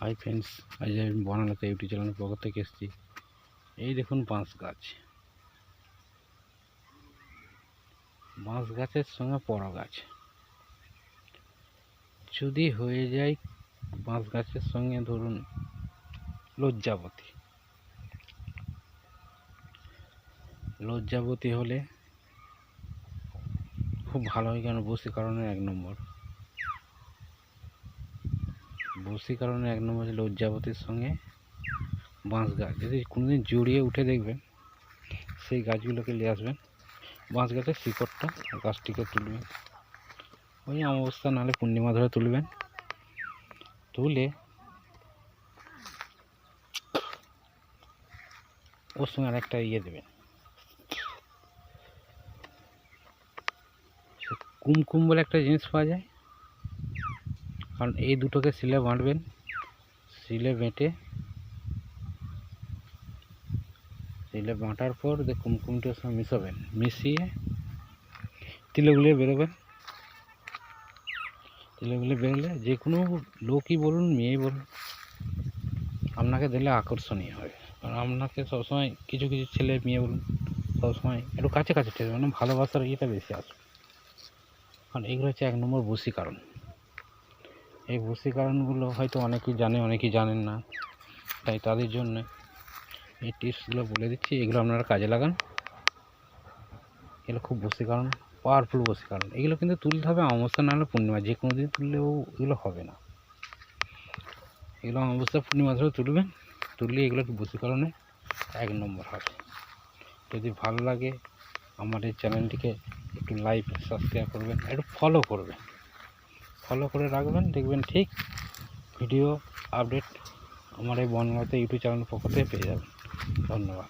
Hi friends আজ আমি বনালাতে YouTube চ্যানেলের পক্ষ থেকে এসেছি। এই দেখুন বাঁশ গাছ। বাঁশ গাছের সঙ্গে পড়া গাছ। যদি হয়ে যায় বাঁশ গাছের সঙ্গে ধরুন লজ্জাবতী। লজ্জাবতী হলে খুব ভালো হয় কেন? কারণে এক নম্বর। বশীকরণের এক নম্বর হচ্ছে লজ্জাবতীর সঙ্গে বাঁশ গাছ। যদি কোনোদিন জড়িয়ে উঠে দেখবেন, সেই গাছগুলোকে নিয়ে আসবেন, বাঁশ গাছের শিকড়টা গাছটিকে তুলবেন। ওই অমাবস্যা নাহলে পূর্ণিমা ধরে তুলবেন। তুলে ওর সঙ্গে আরেকটা ইয়ে দেবেন। কুমকুম বলে একটা জিনিস পাওয়া যায়। কারণ এই দুটোকে শিলে বাঁটবেন শিলে বেঁটে। শিলে বাঁটার পর কুমকুমটার সঙ্গে মিশাবেন, মিশিয়ে তিলে গুলিয়ে বেরোবেন। তিলে গুলিয়ে বেরোলে যে কোনো লোকই বলুন, মেয়েই বলুন, আপনাকে দিলে আকর্ষণীয় হবে। কারণ আপনাকে সবসময় কিছু কিছু ছেলে, মেয়ে বলুন, সবসময় একটু কাছে কাছে ঠেকবে মানে ভালোবাসার ইয়েটা বেশি আসবে। কারণ এগুলো হচ্ছে এক নম্বর বশীকরণ। এই বশীকরণগুলো হয়তো অনেকেই জানে, অনেকেই জানেন না। তাই তাদের জন্য এই টিপসগুলো বলে দিচ্ছি, এগুলো আপনারা কাজে লাগান। এগুলো খুব বশীকরণ পাওয়ারফুল বশীকরণ এগুলো কিন্তু তুলতে হবে অমাবস্যা, নাহলে পূর্ণিমা, যে কোনো দিন তুললেও এগুলো হবে না। এগুলো অমাবস্যা, পূর্ণিমা ধরে তুলবেন, তুললে এগুলো একটু বশীকরণে এক নম্বর হবে। যদি ভালো লাগে, আমার এই চ্যানেলটিকে একটু লাইক সাবস্ক্রাইব করবেন, একটু ফলো করবেন। ফলো করে রাখবেন, দেখবেন ঠিক ভিডিও আপডেট আমার এই বনগাঁতে ইউটিউব চ্যানেল পক্ষ থেকে পেয়ে যাবেন। ধন্যবাদ।